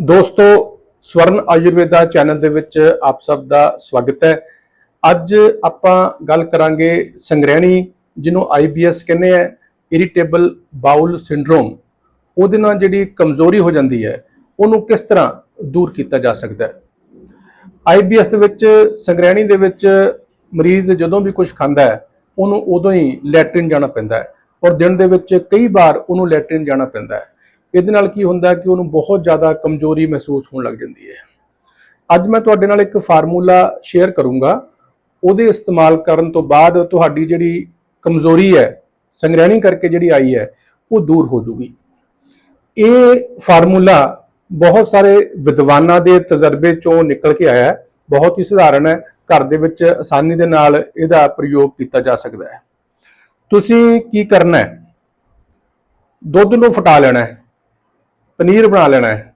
ਦੋਸਤੋ, ਸਵਰਨ ਆਯੁਰਵੇਦਾ ਚੈਨਲ ਦੇ ਵਿੱਚ ਆਪ ਸਭ ਦਾ ਸਵਾਗਤ ਹੈ। ਅੱਜ ਆਪਾਂ ਗੱਲ ਕਰਾਂਗੇ ਸੰਗ੍ਰਹਿਣੀ, ਜਿਹਨੂੰ ਆਈਬੀਐਸ ਕਹਿੰਦੇ ਆ, ਇਰੀਟੇਬਲ ਬਾਉਲ ਸਿੰਡਰੋਮ। ਉਹਦੇ ਨਾਲ ਜਿਹੜੀ ਕਮਜ਼ੋਰੀ ਹੋ ਜਾਂਦੀ ਹੈ, ਉਹਨੂੰ ਕਿਸ ਤਰ੍ਹਾਂ ਦੂਰ ਕੀਤਾ ਜਾ ਸਕਦਾ ਹੈ? ਆਈਬੀਐਸ ਦੇ ਵਿੱਚ, ਸੰਗ੍ਰਹਿਣੀ ਦੇ ਵਿੱਚ ਮਰੀਜ਼ ਜਦੋਂ ਵੀ ਕੁਝ ਖਾਂਦਾ ਹੈ, ਉਹਨੂੰ ਉਦੋਂ ਹੀ ਲੈਟਰਿਨ ਜਾਣਾ ਪੈਂਦਾ ਹੈ। ਔਰ ਦਿਨ ਦੇ ਵਿੱਚ ਕਈ ਵਾਰ ਉਹਨੂੰ ਲੈਟਰਿਨ ਜਾਣਾ ਪੈਂਦਾ ਹੈ। ਇਹਦੇ ਨਾਲ ਕੀ ਹੁੰਦਾ ਕਿ ਉਹਨੂੰ ਬਹੁਤ ਜ਼ਿਆਦਾ ਕਮਜ਼ੋਰੀ ਮਹਿਸੂਸ ਹੋਣ ਲੱਗ ਜਾਂਦੀ ਹੈ। ਅੱਜ ਮੈਂ ਤੁਹਾਡੇ ਨਾਲ ਇੱਕ ਫਾਰਮੂਲਾ ਸ਼ੇਅਰ ਕਰੂੰਗਾ। ਉਹਦੇ ਇਸਤੇਮਾਲ ਕਰਨ ਤੋਂ ਬਾਅਦ ਤੁਹਾਡੀ ਜਿਹੜੀ ਕਮਜ਼ੋਰੀ ਹੈ, ਸੰਗ੍ਰਹਿਣੀ ਕਰਕੇ ਜਿਹੜੀ ਆਈ ਹੈ, ਉਹ ਦੂਰ ਹੋ ਜੂਗੀ। ਇਹ ਫਾਰਮੂਲਾ ਬਹੁਤ ਸਾਰੇ ਵਿਦਵਾਨਾਂ ਦੇ ਤਜਰਬੇ ਚੋਂ ਨਿਕਲ ਕੇ ਆਇਆ ਹੈ। ਬਹੁਤ ਹੀ ਸਧਾਰਨ ਹੈ। ਘਰ ਦੇ ਵਿੱਚ ਆਸਾਨੀ ਦੇ ਨਾਲ ਇਹਦਾ ਪ੍ਰਯੋਗ ਕੀਤਾ ਜਾ ਸਕਦਾ ਹੈ। ਤੁਸੀਂ ਕੀ ਕਰਨਾ ਹੈ? ਦੁੱਧ ਨੂੰ ਫਟਾ ਲੈਣਾ ਹੈ। ਪਨੀਰ ਬਣਾ ਲੈਣਾ ਹੈ।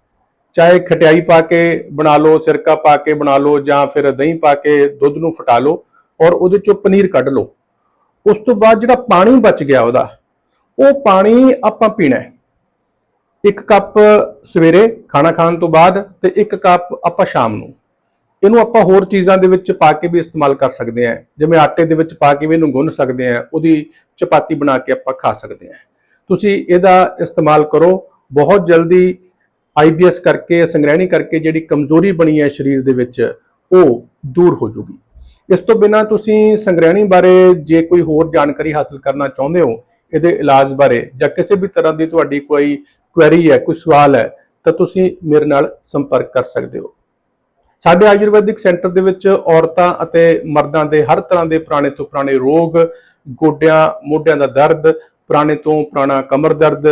ਚਾਹੇ ਖਟਿਆਈ ਪਾ ਕੇ ਬਣਾ ਲਓ, ਸਿਰਕਾ ਪਾ ਕੇ ਬਣਾ ਲਓ ਜਾਂ ਫਿਰ ਦਹੀਂ ਪਾ ਕੇ ਦੁੱਧ ਨੂੰ ਫਟਾ ਲਓ ਔਰ ਉਹਦੇ ਚੋਂ ਪਨੀਰ ਕੱਢ ਲਓ। ਉਸ ਤੋਂ ਬਾਅਦ ਜਿਹੜਾ ਪਾਣੀ ਬਚ ਗਿਆ ਉਹਦਾ, ਉਹ ਪਾਣੀ ਆਪਾਂ ਪੀਣਾ ਹੈ। ਇੱਕ ਕੱਪ ਸਵੇਰੇ ਖਾਣਾ ਖਾਣ ਤੋਂ ਬਾਅਦ ਤੇ ਇੱਕ ਕੱਪ ਆਪਾਂ ਸ਼ਾਮ ਨੂੰ। ਇਹਨੂੰ ਆਪਾਂ ਹੋਰ ਚੀਜ਼ਾਂ ਦੇ ਵਿੱਚ ਪਾ ਕੇ ਵੀ ਇਸਤੇਮਾਲ ਕਰ ਸਕਦੇ ਹਾਂ। ਜਿਵੇਂ ਆਟੇ ਦੇ ਵਿੱਚ ਪਾ ਕੇ ਵੀ ਇਹਨੂੰ ਗੁੰਨ ਸਕਦੇ ਹਾਂ। ਉਹਦੀ ਚਪਾਤੀ ਬਣਾ ਕੇ ਆਪਾਂ ਖਾ ਸਕਦੇ ਹਾਂ। ਤੁਸੀਂ ਇਹਦਾ ਇਸਤੇਮਾਲ ਕਰੋ। ਬਹੁਤ ਜਲਦੀ ਆਈਬੀਐਸ ਕਰਕੇ, ਸੰਗ੍ਰਹਿਣੀ ਕਰਕੇ ਜਿਹੜੀ ਕਮਜ਼ੋਰੀ ਬਣੀ ਹੈ ਸਰੀਰ ਦੇ ਵਿੱਚ, ਉਹ ਦੂਰ ਹੋ ਜੂਗੀ। ਇਸ ਤੋਂ ਬਿਨਾ ਤੁਸੀਂ ਸੰਗ੍ਰਹਿਣੀ ਬਾਰੇ ਜੇ ਕੋਈ ਹੋਰ ਜਾਣਕਾਰੀ ਹਾਸਲ ਕਰਨਾ ਚਾਹੁੰਦੇ ਹੋ, ਇਹਦੇ ਇਲਾਜ ਬਾਰੇ ਜਾਂ ਕਿਸੇ ਵੀ ਤਰ੍ਹਾਂ ਦੀ ਤੁਹਾਡੀ ਕੋਈ ਕੁਐਰੀ ਹੈ, ਕੋਈ ਸਵਾਲ ਹੈ, ਤਾਂ ਤੁਸੀਂ ਮੇਰੇ ਨਾਲ ਸੰਪਰਕ ਕਰ ਸਕਦੇ ਹੋ। ਸਾਡੇ ਆਯੁਰਵੈਦਿਕ ਸੈਂਟਰ ਦੇ ਵਿੱਚ ਔਰਤਾਂ ਅਤੇ ਮਰਦਾਂ ਦੇ ਹਰ ਤਰ੍ਹਾਂ ਦੇ ਪੁਰਾਣੇ ਤੋਂ ਪੁਰਾਣੇ ਰੋਗ, ਗੋਡਿਆਂ, ਮੋਢਿਆਂ ਦਾ ਦਰਦ, ਪੁਰਾਣੇ ਤੋਂ ਪੁਰਾਣਾ ਕਮਰ ਦਰਦ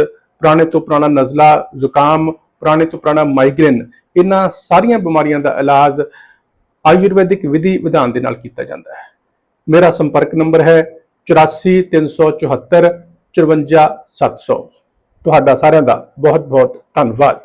ਪੁਰਾਣੇ ਤੋਂ ਪੁਰਾਣਾ ਨਜ਼ਲਾ, ਜ਼ੁਕਾਮ, ਪੁਰਾਣੇ ਤੋਂ ਪੁਰਾਣਾ ਮਾਈਗ੍ਰੇਨ ਇਹਨਾਂ ਸਾਰੀਆਂ ਬਿਮਾਰੀਆਂ ਦਾ ਇਲਾਜ ਆਯੁਰਵੈਦਿਕ ਵਿਧੀ ਵਿਧਾਨ ਦੇ ਨਾਲ ਕੀਤਾ ਜਾਂਦਾ ਹੈ। ਮੇਰਾ ਸੰਪਰਕ ਨੰਬਰ ਹੈ 84374 54700 ਤੁਹਾਡਾ ਸਾਰਿਆਂ ਦਾ ਬਹੁਤ ਬਹੁਤ ਧੰਨਵਾਦ।